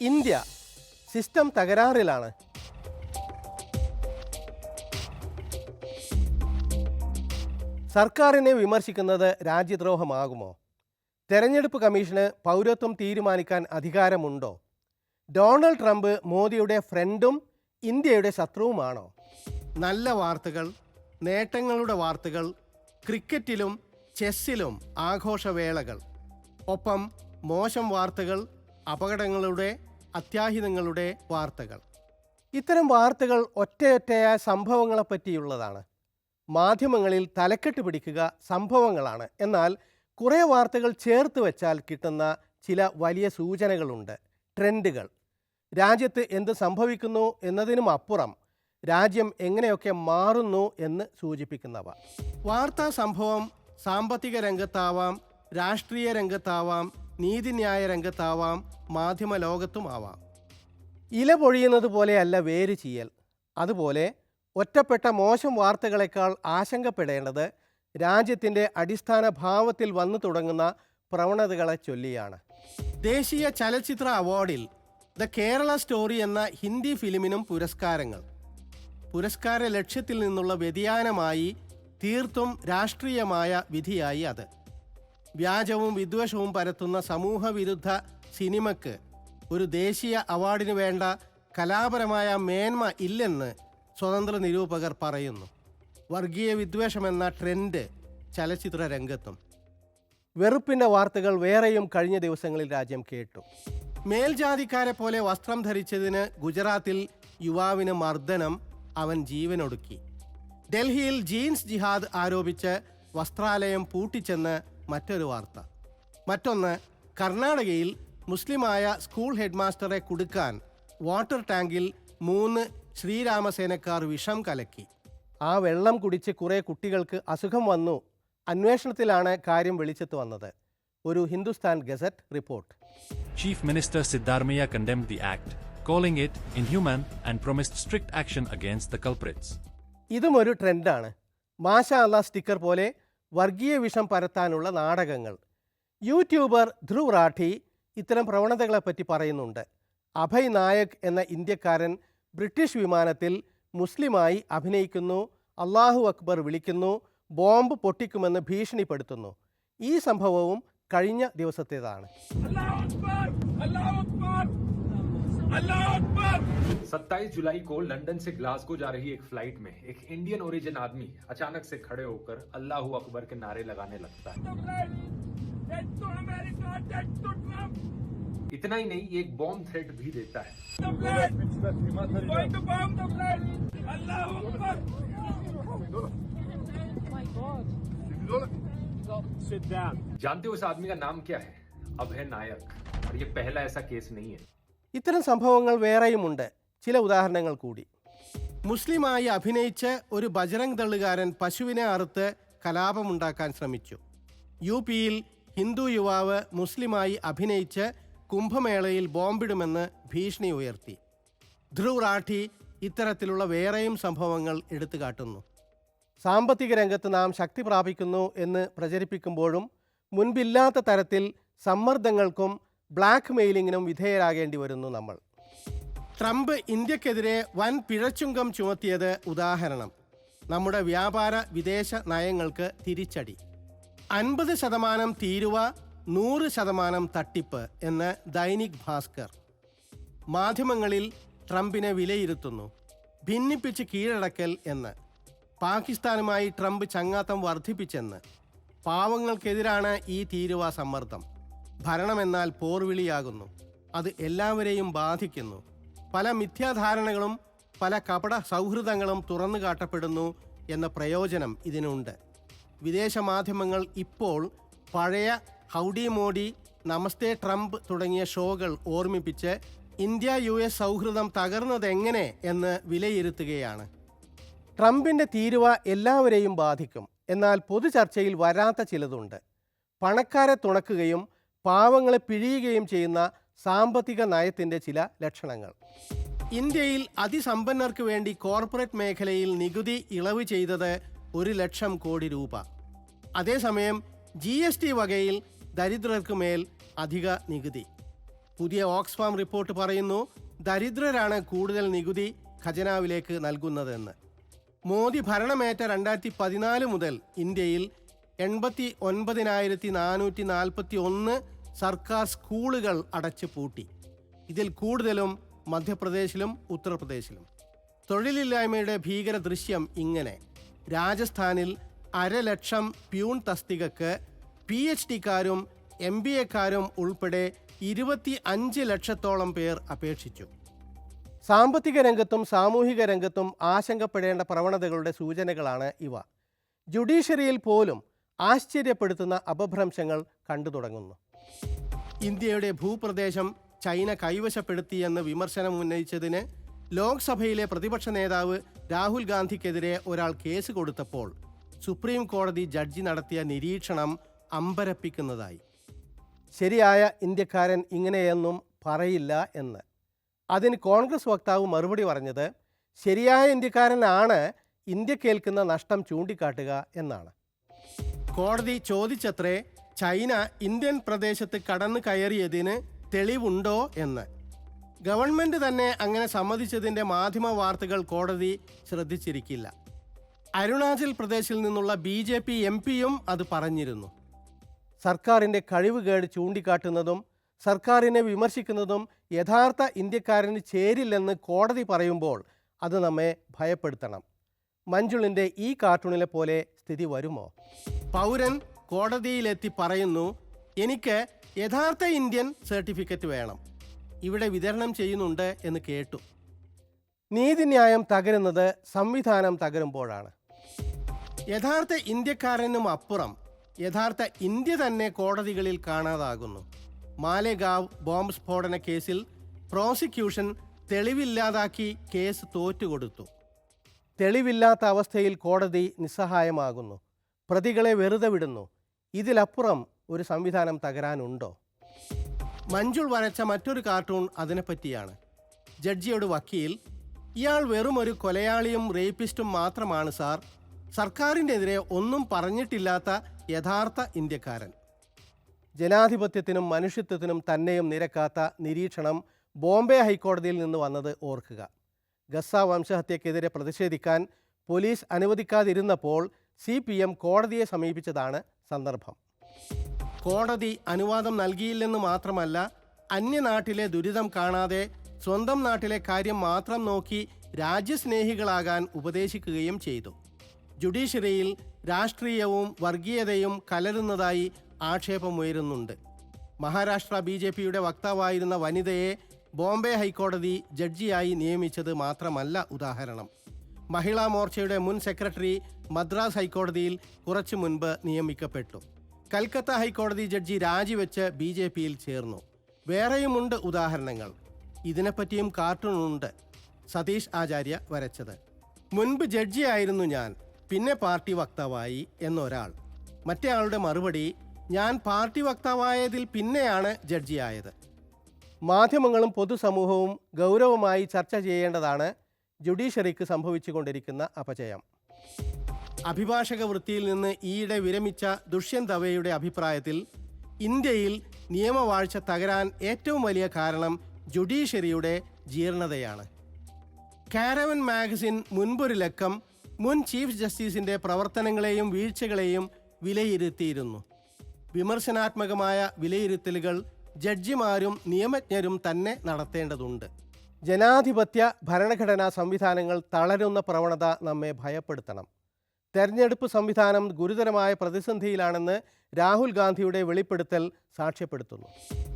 India system തകരാറിലാണ്. സർക്കാരിനെ വിമർശിക്കുന്നത് രാജ്യദ്രോഹമാകുമോ? തെരഞ്ഞെടുപ്പ് കമ്മീഷന് പൗരത്വം തീരുമാനിക്കാൻ അധികാരമുണ്ടോ? ഡൊണാൾഡ് ട്രംപ് മോദിയുടെ ഫ്രണ്ടും ഇന്ത്യയുടെ ശത്രുവുമാണോ? നല്ല വാർത്തകൾ നേട്ടങ്ങളുടെ വാർത്തകൾ ക്രിക്കറ്റിലും ചെസ്സിലും ആഘോഷവേളകൾ. ഒപ്പം മോശം വാർത്തകൾ അപകടങ്ങളുടെ അത്യാഹിതങ്ങളുടെ വാർത്തകൾ. ഇത്തരം വാർത്തകൾ ഒറ്റയൊറ്റയായ സംഭവങ്ങളെ പറ്റിയുള്ളതാണ് മാധ്യമങ്ങളിൽ തലക്കെട്ട് പിടിക്കുക സംഭവങ്ങളാണ്. എന്നാൽ കുറേ വാർത്തകൾ ചേർത്ത് വെച്ചാൽ കിട്ടുന്ന ചില വലിയ സൂചനകളുണ്ട്. ട്രെൻഡുകൾ. രാജ്യത്ത് എന്ത് സംഭവിക്കുന്നു എന്നതിനും അപ്പുറം. രാജ്യം എങ്ങനെയൊക്കെ മാറുന്നു എന്ന് സൂചിപ്പിക്കുന്നവ. വാർത്താ സംഭവം സാമ്പത്തിക രംഗത്താവാം രാഷ്ട്രീയ രംഗത്താവാം നീതിന്യായ രംഗത്താവാം മാധ്യമ ലോകത്തുമാവാം ഇല പൊഴിയുന്നത് പോലെയല്ല വേര് ചെയ്യൽ അതുപോലെ ഒറ്റപ്പെട്ട മോശം വാർത്തകളെക്കാൾ ആശങ്കപ്പെടേണ്ടത് രാജ്യത്തിന്റെ അടിസ്ഥാന ഭാവത്തിൽ വന്നു തുടങ്ങുന്ന പ്രവണതകളെ ചൊല്ലിയാണ്. ദേശീയ ചലച്ചിത്ര അവാർഡിൽ ദ കേരള സ്റ്റോറി എന്ന ഹിന്ദി ഫിലിമിനും പുരസ്കാരങ്ങൾ. പുരസ്കാര ലക്ഷ്യത്തിൽ നിന്നുള്ള വ്യതിയാനമായി തീർത്തും രാഷ്ട്രീയമായ വിധിയായി അത്. വ്യാജവും വിദ്വേഷവും പരത്തുന്ന സമൂഹവിരുദ്ധ സിനിമയ്ക്ക് ഒരു ദേശീയ അവാർഡിന് വേണ്ട കലാപരമായ മേന്മ ഇല്ലെന്ന് സ്വതന്ത്ര നിരൂപകർ പറയുന്നു. വർഗീയ വിദ്വേഷമെന്ന ട്രെൻഡ് ചലച്ചിത്ര രംഗത്തും. വെറുപ്പിന്റെ വാർത്തകൾ വേറെയും കഴിഞ്ഞ ദിവസങ്ങളിൽ രാജ്യം കേട്ടു. മേൽജാതിക്കാരെ പോലെ വസ്ത്രം ധരിച്ചതിന് ഗുജറാത്തിൽ യുവാവിന് മർദ്ദനം അവൻ ജീവനൊടുക്കി. ഡൽഹിയിൽ ജീൻസ് ജിഹാദ് ആരോപിച്ച് വസ്ത്രാലയം പൂട്ടിച്ചെന്ന് മറ്റൊരു വാർത്ത. മറ്റൊന്ന് കർണാടകയിൽ മുസ്ലിമായ സ്കൂൾ ഹെഡ്മാസ്റ്ററെ കുടുക്കാൻ വാട്ടർ ടാങ്കിൽ മൂന്ന് ശ്രീരാമസേനക്കാർ വിഷം കലക്കി. ആ വെള്ളം കുടിച്ച് കുറേ കുട്ടികൾക്ക് അസുഖം വന്നു. അന്വേഷണത്തിലാണ് കാര്യം വെളിച്ചത്ത് വന്നത്. ഒരു Hindustan gazette report. Chief Minister Siddharmaya condemned the act, calling it inhuman and promised strict action against the culprits ഇതും ഒരു ട്രെൻഡാണ്. മാഷ അള്ള സ്റ്റിക്കർ പോലെ വർഗീയ വിഷം പരത്താനുള്ള നാടകങ്ങൾ. യൂട്യൂബർ ധ്രുവ് റാഠി ഇത്തരം പ്രവണതകളെപ്പറ്റി പറയുന്നുണ്ട്. അഭയ് നായക് എന്ന ഇന്ത്യക്കാരൻ ബ്രിട്ടീഷ് വിമാനത്തിൽ മുസ്ലിമായി അഭിനയിക്കുന്നു അള്ളാഹു അക്ബർ വിളിക്കുന്നു ബോംബ് പൊട്ടിക്കുമെന്ന് ഭീഷണിപ്പെടുത്തുന്നു. ഈ സംഭവവും കഴിഞ്ഞ ദിവസത്തേതാണ്. 27 जुलाई को लंदन से ग्लासगो जा रही एक फ्लाइट में एक इंडियन ओरिजिन आदमी अचानक से खड़े होकर अल्लाह अकबर के नारे लगाने लगता है Dead to America, dead to Trump. इतना ही नहीं ये एक बॉम्ब थ्रेट भी देता है The flag. Going to bomb the flag. Allahu Akbar. Sit down. जानते हो उस आदमी का नाम क्या है अभय नायक और ये पहला ऐसा केस नहीं है ഇത്തരം സംഭവങ്ങൾ വേറെയുമുണ്ട് ചില ഉദാഹരണങ്ങൾ കൂടി. മുസ്ലിമായി അഭിനയിച്ച് ഒരു ബജറംഗ് തള്ളുകാരൻ പശുവിനെ അറുത്ത് കലാപമുണ്ടാക്കാൻ ശ്രമിച്ചു. യു പിയിൽ ഹിന്ദു യുവാവ് മുസ്ലിമായി അഭിനയിച്ച് കുംഭമേളയിൽ ബോംബിടുമെന്ന് ഭീഷണി ഉയർത്തി. ധ്രുവ് റാഠി ഇത്തരത്തിലുള്ള വേറെയും സംഭവങ്ങൾ എടുത്തു കാട്ടുന്നു. സാമ്പത്തിക രംഗത്ത് നാം ശക്തി പ്രാപിക്കുന്നു എന്ന് പ്രചരിപ്പിക്കുമ്പോഴും മുൻപില്ലാത്ത തരത്തിൽ സമ്മർദ്ദങ്ങൾക്കും ബ്ലാക്ക് മെയിലിങ്ങിനും വിധേയരാകേണ്ടി വരുന്നു നമ്മൾ. ട്രംപ് ഇന്ത്യക്കെതിരെ വൻ പിഴച്ചുങ്കം ചുമത്തിയത് ഉദാഹരണം. നമ്മുടെ വ്യാപാര വിദേശ നയങ്ങൾക്ക് തിരിച്ചടി. അൻപത് ശതമാനം തീരുവ നൂറ് ശതമാനം തട്ടിപ്പ് എന്ന് ദൈനിക് ഭാസ്കർ. മാധ്യമങ്ങളിൽ ട്രംപിനെ വിലയിരുത്തുന്നു. ഭിന്നിപ്പിച്ച് കീഴടക്കൽ എന്ന്. പാകിസ്ഥാനുമായി ട്രംപ് ചങ്ങാത്തം വർദ്ധിപ്പിച്ചെന്ന്. പാവങ്ങൾക്കെതിരാണ് ഈ തീരുവ സമ്മർദ്ദം. ഭരണമെന്നാൽ പോർവിളിയാകുന്നു. അത് എല്ലാവരെയും ബാധിക്കുന്നു. പല മിഥ്യാധാരണകളും പല കപട സൗഹൃദങ്ങളും തുറന്നു കാട്ടപ്പെടുന്നു എന്ന പ്രയോജനം ഇതിനുണ്ട്. വിദേശ മാധ്യമങ്ങൾ ഇപ്പോൾ പഴയ ഹൗഡി മോഡി നമസ്തേ ട്രംപ് തുടങ്ങിയ ഷോകൾ ഓർമ്മിപ്പിച്ച് ഇന്ത്യ യു എസ് സൗഹൃദം തകർന്നതെങ്ങനെ എന്ന് വിലയിരുത്തുകയാണ്. ട്രംപിന്റെ തീരുവ എല്ലാവരെയും ബാധിക്കും എന്നാൽ പൊതുചർച്ചയിൽ വരാത്ത ചിലതുണ്ട്. പണക്കാരെ തുണക്കുകയും പാവങ്ങളെ പിഴിയുകയും ചെയ്യുന്ന സാമ്പത്തിക നയത്തിന്റെ ചില ലക്ഷണങ്ങൾ. ഇന്ത്യയിൽ അതിസമ്പന്നർക്ക് വേണ്ടി കോർപ്പറേറ്റ് മേഖലയിൽ നികുതി ഇളവ് ചെയ്തത് ഒരു ലക്ഷം കോടി രൂപ. അതേസമയം ജി എസ് ടി വകയിൽ ദരിദ്രർക്ക് മേൽ അധിക നികുതി. പുതിയ ഓക്സ്ഫാം റിപ്പോർട്ട് പറയുന്നു ദരിദ്രരാണ് കൂടുതൽ നികുതി ഖജനാവിലേക്ക് നൽകുന്നതെന്ന്. മോദി ഭരണമേറ്റ രണ്ടായിരത്തി പതിനാല് മുതൽ ഇന്ത്യയിൽ എൺപത്തി ഒൻപതിനായിരത്തി നാനൂറ്റി നാൽപ്പത്തി ഒന്ന് സർക്കാർ സ്കൂളുകൾ അടച്ചു പൂട്ടി. ഇതിൽ കൂടുതലും മധ്യപ്രദേശിലും ഉത്തർപ്രദേശിലും. തൊഴിലില്ലായ്മയുടെ ഭീകര ദൃശ്യം ഇങ്ങനെ. രാജസ്ഥാനിൽ അരലക്ഷം പ്യൂൺ തസ്തികക്ക് പി എച്ച് ഡിക്കാരും എം ബി എക്കാരും ഉൾപ്പെടെ ഇരുപത്തി അഞ്ച് ലക്ഷത്തോളം പേർ അപേക്ഷിച്ചു. സാമ്പത്തിക രംഗത്തും സാമൂഹിക രംഗത്തും ആശങ്കപ്പെടേണ്ട പ്രവണതകളുടെ സൂചനകളാണ് ഇവ. ജുഡീഷ്യറിയിൽ പോലും ആശ്ചര്യപ്പെടുത്തുന്ന അപഭ്രംശങ്ങൾ കണ്ടു തുടങ്ങുന്നു ഇന്ത്യയുടെ ഭൂപ്രദേശം ചൈന കൈവശപ്പെടുത്തിയെന്ന് വിമർശനം ഉന്നയിച്ചതിന് ലോക്സഭയിലെ പ്രതിപക്ഷ നേതാവ് രാഹുൽ ഗാന്ധിക്കെതിരെ ഒരാൾ കേസ് കൊടുത്തപ്പോൾ സുപ്രീം കോടതി ജഡ്ജി നടത്തിയ നിരീക്ഷണം അമ്പരപ്പിക്കുന്നതായി. ശരിയായ ഇന്ത്യക്കാരൻ ഇങ്ങനെയൊന്നും പറയില്ല എന്ന്. അതിന് കോൺഗ്രസ് വക്താവ് മറുപടി പറഞ്ഞത് ശരിയായ ഇന്ത്യക്കാരനാണ് ഇന്ത്യ കേൾക്കുന്ന നഷ്ടം ചൂണ്ടിക്കാട്ടുക എന്നാണ്. കോടതി ചോദിച്ചത്രേ ചൈന ഇന്ത്യൻ പ്രദേശത്ത് കടന്നു കയറിയതിന് തെളിവുണ്ടോ എന്ന്. ഗവൺമെന്റ് തന്നെ അങ്ങനെ സമ്മതിച്ചതിന്റെ മാധ്യമ വാർത്തകൾ കോടതി ശ്രദ്ധിച്ചിരിക്കില്ല. അരുണാചൽ പ്രദേശിൽ നിന്നുള്ള ബി ജെ പി എം പിയും അത് പറഞ്ഞിരുന്നു. സർക്കാരിന്റെ കഴിവുകേട് ചൂണ്ടിക്കാട്ടുന്നതും സർക്കാരിനെ വിമർശിക്കുന്നതും യഥാർത്ഥ ഇന്ത്യക്കാരന് ചേരില്ലെന്ന് കോടതി പറയുമ്പോൾ അത് നമ്മെ ഭയപ്പെടുത്തണം. മഞ്ജുളിന്റെ ഈ കാർട്ടൂണിലെ പോലെ സ്ഥിതി വരുമോ? പൗരൻ കോടതിയിലെത്തി പറയുന്നു എനിക്ക് യഥാർത്ഥ ഇന്ത്യൻ സർട്ടിഫിക്കറ്റ് വേണം. ഇവിടെ വിതരണം ചെയ്യുന്നുണ്ട് എന്ന് കേട്ടു. നീതിന്യായം തകരുന്നത് സംവിധാനം തകരുമ്പോഴാണ്. യഥാർത്ഥ ഇന്ത്യക്കാരനും അപ്പുറം യഥാർത്ഥ ഇന്ത്യ തന്നെ കോടതികളിൽ കാണാതാകുന്നു. മാലേഗാവ് ബോംബ് സ്ഫോടന കേസിൽ പ്രോസിക്യൂഷൻ തെളിവില്ലാതാക്കി കേസ് തോറ്റുകൊടുത്തു. തെളിവില്ലാത്ത അവസ്ഥയിൽ കോടതി നിസ്സഹായമാകുന്നു. പ്രതികളെ വെറുതെ വിടുന്നു. ഇതിലപ്പുറം ഒരു സംവിധാനം തകരാനുണ്ടോ? മഞ്ജുൾ വരച്ച മറ്റൊരു കാർട്ടൂൺ അതിനെപ്പറ്റിയാണ്. ജഡ്ജിയോട് വക്കീൽ ഇയാൾ വെറും ഒരു കൊലയാളിയും റേപ്പിസ്റ്റും മാത്രമാണ് സാർ. സർക്കാരിനെതിരെ ഒന്നും പറഞ്ഞിട്ടില്ലാത്ത യഥാർത്ഥ ഇന്ത്യക്കാരൻ. ജനാധിപത്യത്തിനും മനുഷ്യത്വത്തിനും തന്നെയും നിരക്കാത്ത നിരീക്ഷണം ബോംബെ ഹൈക്കോടതിയിൽ നിന്ന് വന്നത് ഓർക്കുക. ഗസ വംശഹത്യക്കെതിരെ പ്രതിഷേധിക്കാൻ പോലീസ് അനുവദിക്കാതിരുന്നപ്പോൾ സി പി എം കോടതിയെ സമീപിച്ചതാണ് സന്ദർഭം. കോടതി അനുവാദം നൽകിയില്ലെന്ന് മാത്രമല്ല അന്യനാട്ടിലെ ദുരിതം കാണാതെ സ്വന്തം നാട്ടിലെ കാര്യം മാത്രം നോക്കി രാജ്യസ്നേഹികളാകാൻ ഉപദേശിക്കുകയും ചെയ്തു. ജുഡീഷ്യറിയിൽ രാഷ്ട്രീയവും വർഗീയതയും കലരുന്നതായി ആക്ഷേപമുയരുന്നുണ്ട്. മഹാരാഷ്ട്ര ബി ജെ പിയുടെ വക്താവായിരുന്ന വനിതയെ ബോംബെ ഹൈക്കോടതി ജഡ്ജിയായി നിയമിച്ചത് മാത്രമല്ല ഉദാഹരണം. മഹിളാ മോർച്ചയുടെ മുൻ സെക്രട്ടറി മദ്രാസ് ഹൈക്കോടതിയിൽ കുറച്ചു മുൻപ് നിയമിക്കപ്പെട്ടു. കൽക്കത്ത ഹൈക്കോടതി ജഡ്ജി രാജിവെച്ച് ബി ജെ പിയിൽ ചേർന്നു. വേറെയുമുണ്ട് ഉദാഹരണങ്ങൾ. ഇതിനെപ്പറ്റിയും കാർട്ടൂണുണ്ട് സതീഷ് ആചാര്യ വരച്ചത്. മുൻപ് ജഡ്ജിയായിരുന്നു ഞാൻ പിന്നെ പാർട്ടി വക്താവായി എന്നൊരാൾ. മറ്റേ ആളുടെ മറുപടി ഞാൻ പാർട്ടി വക്താവായതിൽ പിന്നെയാണ് ജഡ്ജിയായത് മാധ്യമങ്ങളും പൊതുസമൂഹവും ഗൗരവമായി ചർച്ച ചെയ്യേണ്ടതാണ് ജുഡീഷ്യറിക്ക് സംഭവിച്ചുകൊണ്ടിരിക്കുന്ന അപചയം അഭിഭാഷക വൃത്തിയിൽ നിന്ന് ഈയിടെ വിരമിച്ച ദുഷ്യന്ത് ദവയുടെ അഭിപ്രായത്തിൽ ഇന്ത്യയിൽ നിയമവാഴ്ച തകരാൻ ഏറ്റവും വലിയ കാരണം ജുഡീഷ്യറിയുടെ ജീർണതയാണ്. കാരവൻ മാഗസിൻ മുൻപൊരു ലക്കം മുൻ ചീഫ് ജസ്റ്റിസിന്റെ പ്രവർത്തനങ്ങളെയും വീഴ്ചകളെയും വിലയിരുത്തിയിരുന്നു. വിമർശനാത്മകമായ വിലയിരുത്തലുകൾ ജഡ്ജിമാരും നിയമജ്ഞരും തന്നെ നടത്തേണ്ടതുണ്ട്. ജനാധിപത്യ ഭരണഘടനാ സംവിധാനങ്ങൾ തളരുന്ന പ്രവണത നമ്മെ ഭയപ്പെടുത്തണം. തെരഞ്ഞെടുപ്പ് സംവിധാനം ഗുരുതരമായ പ്രതിസന്ധിയിലാണെന്ന് രാഹുൽ ഗാന്ധിയുടെ വെളിപ്പെടുത്തൽ സാക്ഷ്യപ്പെടുത്തുന്നു.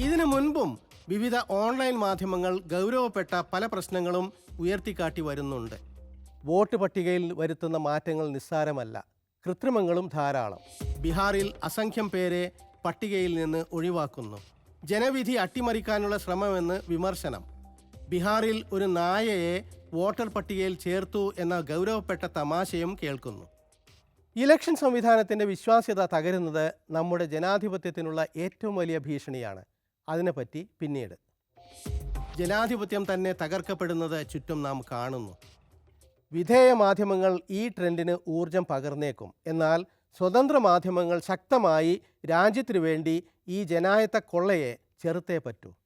ഇതിനു മുൻപും വിവിധ ഓൺലൈൻ മാധ്യമങ്ങൾ ഗൗരവപ്പെട്ട പല പ്രശ്നങ്ങളും ഉയർത്തിക്കാട്ടി വരുന്നുണ്ട്. വോട്ട് പട്ടികയിൽ വരുത്തുന്ന മാറ്റങ്ങൾ നിസ്സാരമല്ല കൃത്രിമങ്ങളും ധാരാളം. ബീഹാറിൽ അസംഖ്യം പേരെ പട്ടികയിൽ നിന്ന് ഒഴിവാക്കുന്നു. ജനവിധി അട്ടിമറിക്കാനുള്ള ശ്രമമെന്ന് വിമർശനം. ബീഹാറിൽ ഒരു നായയെ വോട്ടർ പട്ടികയിൽ ചേർത്തു എന്ന ഗൗരവപ്പെട്ട തമാശയും കേൾക്കുന്നു. ഇലക്ഷൻ സംവിധാനത്തിന്റെ വിശ്വാസ്യത തകരുന്നത് നമ്മുടെ ജനാധിപത്യത്തിനുള്ള ഏറ്റവും വലിയ ഭീഷണിയാണ്. അതിനെപ്പറ്റി പിന്നീട്. ജനാധിപത്യം തന്നെ തകർക്കപ്പെടുന്നത് ചുറ്റും നാം കാണുന്നു. വിധേയ മാധ്യമങ്ങൾ ഈ ട്രെൻഡിന് ഊർജം പകർന്നേക്കും. എന്നാൽ സ്വതന്ത്ര മാധ്യമങ്ങൾ ശക്തമായി രാജ്യത്തിനു വേണ്ടി ഈ ജനായത്ത കൊള്ളയെ ചെറുത്തേ പറ്റൂ.